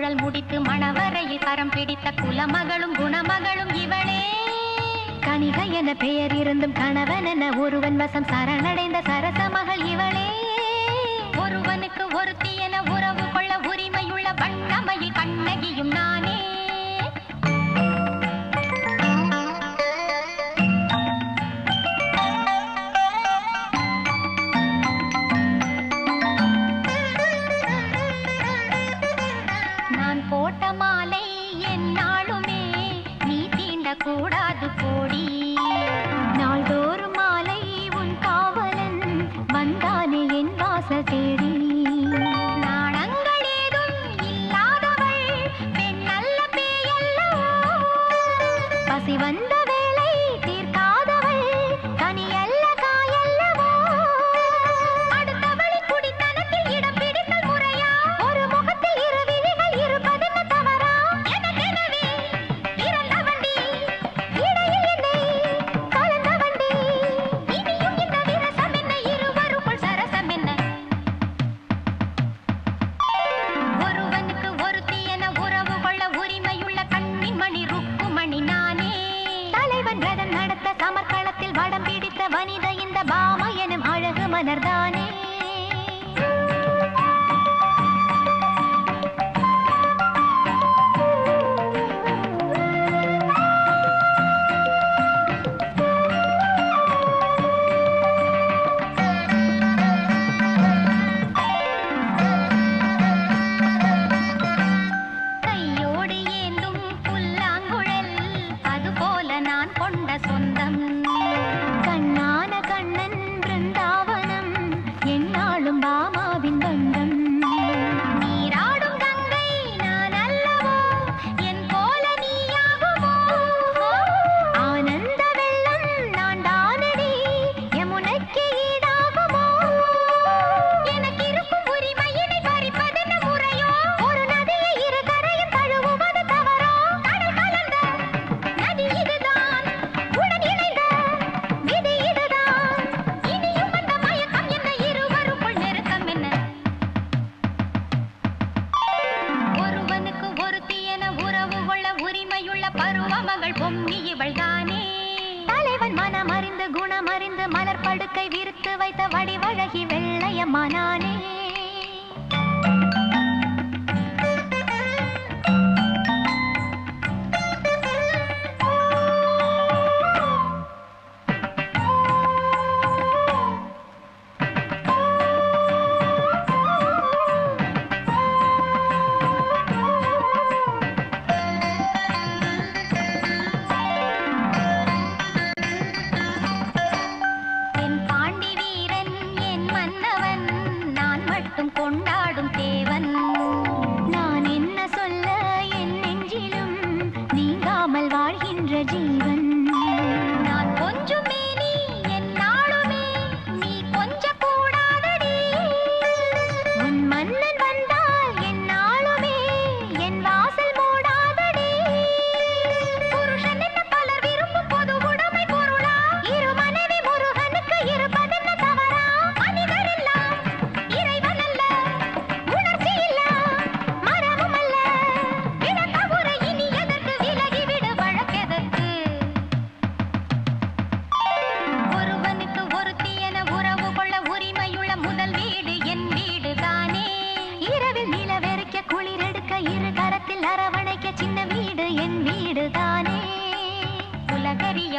குழல் முடித்து மணவரையில் கரம் பிடித்த குலமகளும் குணமகளும் இவளே. கனிக என பெயர் இருந்தும் கணவன் என ஒருவன் வசம் சரணடைந்த சரச மகள் இவளே. ஒருவனுக்கு ஒருத்தி என உறவு கொள்ள உரிமையுள்ள வண்ணமையில் கண்ணகியும் நானே ஆசை வந்த சமர்க்களத்தில் வடம் பிடித்த வனித இந்த பாமா எனும் அழகு மலர்தானே. ¡Gracias! மகள் பொன்னி இவள்தானே? தலைவன் மனம் அறிந்து குணம் அறிந்து மலர் படுக்கை விரித்து வைத்த வடிவழகி வெள்ளையம்மா நானே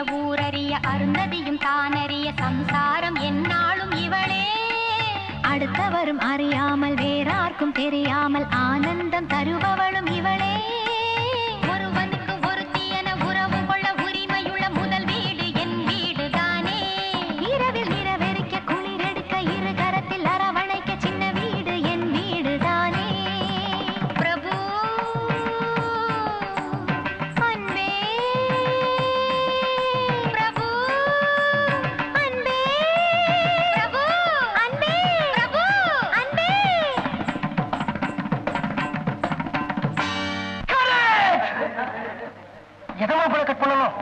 ஊரறிய அருந்ததியும் தானறிய சம்சாரம் என்னாலும் இவளே. அடுத்தவரும் அறியாமல் வேறார்க்கும் தெரியாமல் ஆனந்தம் தருபவளும் இவளே.